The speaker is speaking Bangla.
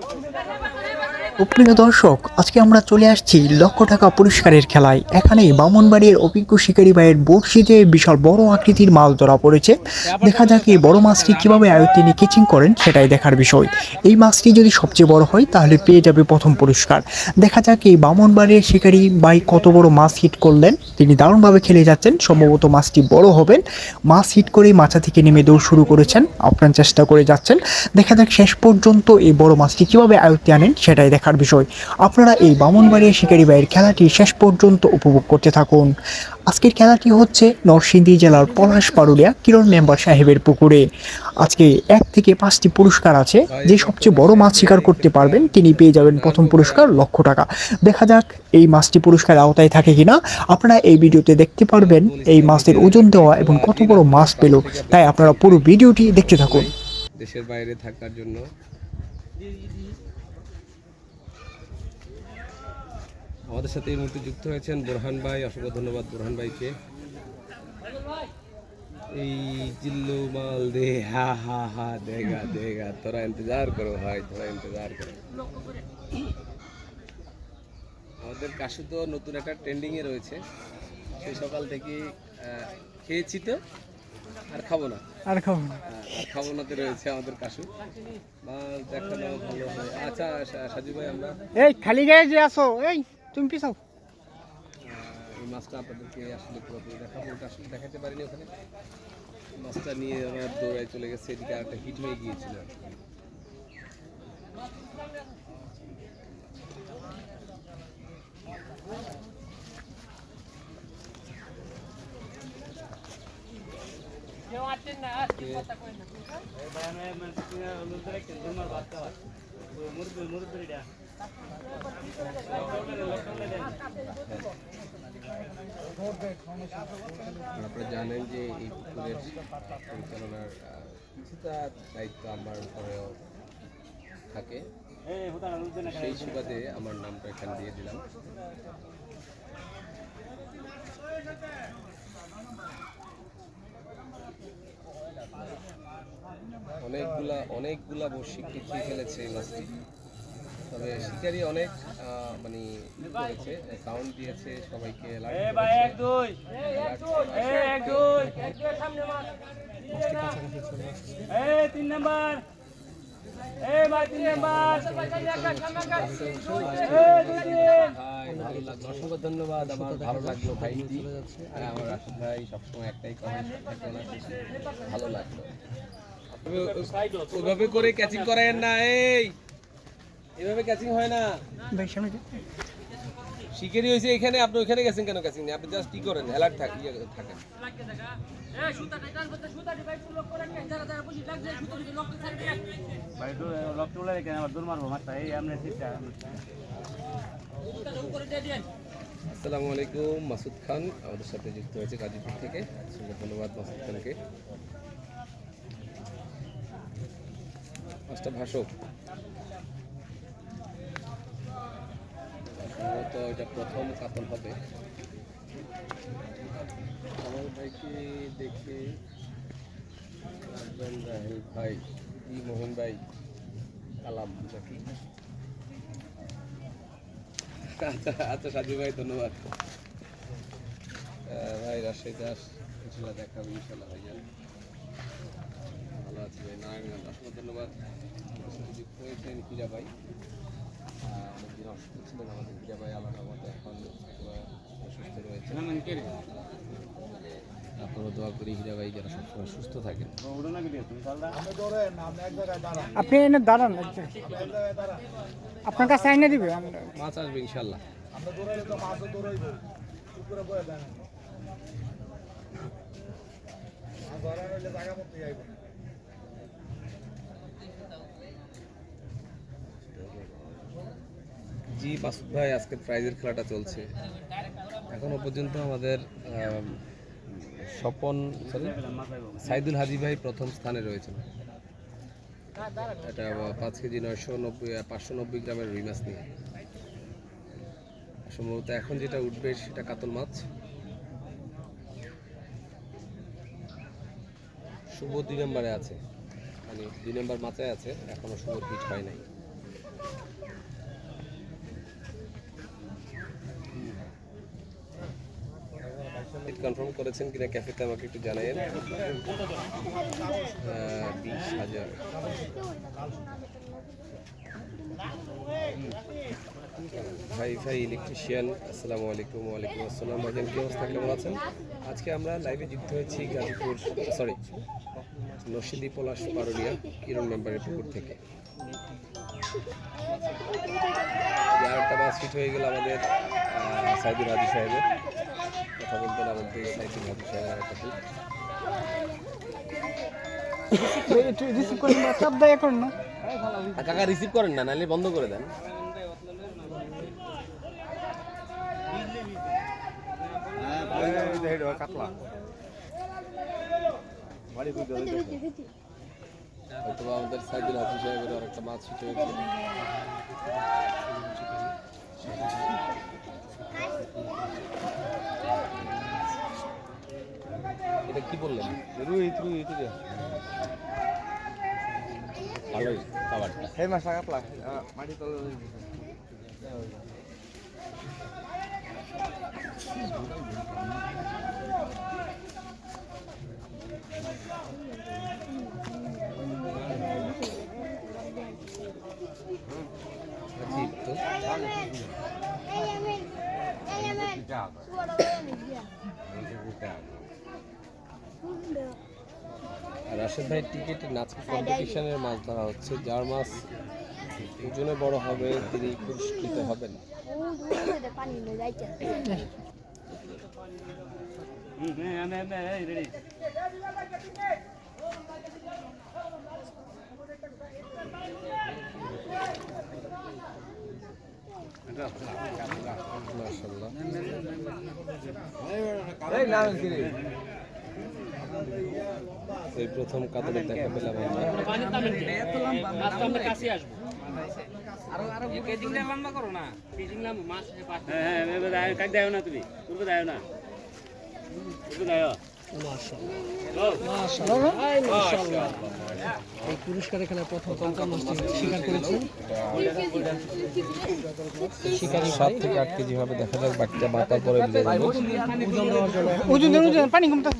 ¡Vamos! প্রিয় দর্শক, আজকে আমরা চলে আসছি লক্ষ টাকা পুরস্কারের খেলায়। এখানে বামনবাড়ির অভিজ্ঞ শিকারী ভাইয়ের বড়শিতে বিশাল বড় আকৃতির মাছ ধরা পড়েছে। দেখা যাক এই বড় মাছটি কীভাবে আয়ত্তে নিয়ে কেচিং করেন, সেটাই দেখার বিষয়। এই মাছটি যদি সবচেয়ে বড় হয়, তাহলে পেয়ে যাবে প্রথম পুরস্কার। দেখা যাক এই বামনবাড়ির শিকারী ভাই কত বড় মাছ হিট করলেন। তিনি দারুণভাবে খেলে যাচ্ছেন, সম্ভবত মাছটি বড় হবেন। মাছ হিট করেই মাছা থেকে নেমে দৌড় শুরু করেছেন, আপনার চেষ্টা করে যাচ্ছেন। দেখা যাক শেষ পর্যন্ত এই বড় মাছটি কীভাবে আয়ত্তে আনেন, সেটাই দেখার বিষয়। আপনারা এই বামনবাড়িয়া শিকারী ভাইয়ের খেলাটি শেষ পর্যন্ত উপভোগ করতে থাকুন। আজকের খেলাটি হচ্ছে নরসিংদী জেলার পলাশ পারুলিয়া কিরণ মেম্বার সাহেবের পুকুরে। আজকে এক থেকে পাঁচটি পুরস্কার আছে। যে সবচেয়ে বড় মাছ শিকার করতে পারবেন, তিনি পেয়ে যাবেন প্রথম পুরস্কার লক্ষ টাকা। দেখা যাক এই মাছটি পুরস্কার আওতায় থাকে কিনা। আপনারা এই ভিডিওতে দেখতে পারবেন এই মাছের ওজন দেওয়া এবং কত বড় মাছ পেল। তাই আপনারা পুরো ভিডিওটি দেখতে থাকুন। দেশের বাইরে থাকার জন্য আমাদের সাথে এই মুহূর্তে যুক্ত হয়েছেন বোরহান ভাই। অসংখ্য ধন্যবাদ বোরহান ভাইকে। এই জিল্লু মাল দে হা হা হা দেগা দেগা তোরা ইন্তজার করো ভাই তোরা ইন্তজার করো। আমাদের কাশু তো নতুন একটা ট্রেন্ডিং এ রয়েছে। সেই সকাল থেকে খেয়েছি তো আর খাব না। আর খাব হ্যাঁ, আর খাব নাতে রয়েছে আমাদের কাশু। মাছ দেখানো ভালো হয়। আচ্ছা সাজু ভাই আমরা এই খালি গায়ে যে আসো এই। তুমি পিছাও এই মাছটা আপনাদেরকে আসলে পুরোপুরি দেখাবো ওটা আসলে দেখাতে পারিনি ওখানে মাছটা নিয়ে আমার দৌড়ায় চলে গেছে এদিকে একটা হিট হয়ে গিয়েছিল আর আপনারা জানেন যে এই পুকুরের পরিচালনার কিছুটা দায়িত্ব আমার উপরেও থাকে। সেই সুবাদে আমার নামটা এখানে দিয়ে দিলাম। অনেকগুলা অনেকগুলা বর্ষি খেয়ে ফেলেছে এই মাছটি। তবে শিকারি অনেক মানে ই করেছে সাউন্ড দিয়েছে সবাইকে। ভাই ভালো লাগল অসংখ্য ধন্যবাদ আমার ভালো লাগল ভাইটি। আর আমার রাশিদ ভাই সবসময় একটাই কমেন্ট ভালো লাগল। ওইভাবে করে ক্যাচিং করেন না এই! এভাবে ক্যাচিং হয় না। ভাই সামনে শিকারি হয়েছে এখানে আপনি ওইখানে গেছেন কেন ক্যাচিং নেই? আপনি জাস্ট কি করেন? অ্যালার্ট থাক ইয়ে থাকেন। আসসালামু আলাইকুম মাসুদ খান আমাদের সাথে যুক্ত হয়েছে গাজীপুর থেকে। ধন্যবাদ মাসুদ খানকে। পাঁচটা ভাষক সম্ভবত এটা প্রথম কাতল হবে। আমার ভাইকে দেখে ভাই, ই মোহন ভাই, কালাম, নাকি? আচ্ছা আচ্ছা সাজু ভাই, ধন্যবাদ। ভাই, রাজশাহী দাস, ইনশাল্লাহ দেখাবো, ইনশাল্লাহ ভাই যান ভালো আছি ভাই অসংখ্য ধন্যবাদ। হয়েছেন ভাই। অনেকদিন অসুস্থ ছিলেন আমাদের হীরা ভাই আল্লাহর মতো এখন সুস্থ রয়েছে আপনারা দোয়া করি হীরা ভাই যেন সবসময় সুস্থ থাকেন আপনি এনে দাঁড়ান। আপনার কাছে আইনে দিবে আমরা মাছ আসবে ইনশাল্লাহ জি মাসুদ ভাই, আজকে প্রাইজের খেলাটা চলছে। এখনও পর্যন্ত আমাদের স্বপন সরি সাইদুল হাজি ভাই প্রথম স্থানে রয়েছেন। এটা পাঁচ কেজি নয়শো নব্বই পাঁচশো নব্বই গ্রামের রুই মাছ নিয়ে। সম্ভবত এখন যেটা উঠবে সেটা কাতল মাছ। শুভ দুই নম্বরে আছে। মানে দুই নম্বর মাথায় আছে, এখনও শুভ হিট হয় নাই। কনফার্ম করেছেন কিনা ক্যাফেতে আমাকে একটু জানাইন বিশ হাজার। ভাই ভাই ইলেকট্রিশিয়ান আসসালামু আলাইকুম, ওয়ালাইকুম আসসালাম। ভাইজান কি অবস্থা কেমন আছেন? আজকে আমরা লাইভে যুক্ত হয়েছি গাজীপুর সরি নরসিংদী পলাশ পারুলিয়া কিরণ মেম্বারের পুকুর থেকে। আরেকটা মাছ ফিট হয়ে গেল আমাদের সাইদুর হাজি সাহেবের। কথা একটা রিসিভ করেন না চাপ দেয় এখন না আর কাকা রিসিভ করেন না, নাহলে বন্ধ করে দেন। আমাদের সাইদুল হাজি সাহেবের একটা মাছ এটা কি বললেন? রুই তুই ভালোই খাবারটা। হে মাছটা কাটলা মাটি তলে ঠিক রাশেদ ভাই টিকিট নাচকি কম্পিটিশনের মাছ ধরা হচ্ছে। যার মাছ ওজনে বড় হবে তিনি পুরস্কৃত হবেন। পানি যাইতে হুম হ্যাঁ হ্যাঁ হ্যাঁ রেডি মাশাআল্লাহ এই প্রথম কাতারে দেখা পেলাম আমরা। হ্যাঁ করো না কাট দাও না তুমি? দাও না। এই পুরস্কার এখানে প্রথম কঙ্কাল মাছটি স্বীকার করেছেন সাত থেকে আট কেজি হবে দেখা যাক বাকিটা মাথার পরে যাব ওজন পানি কমতে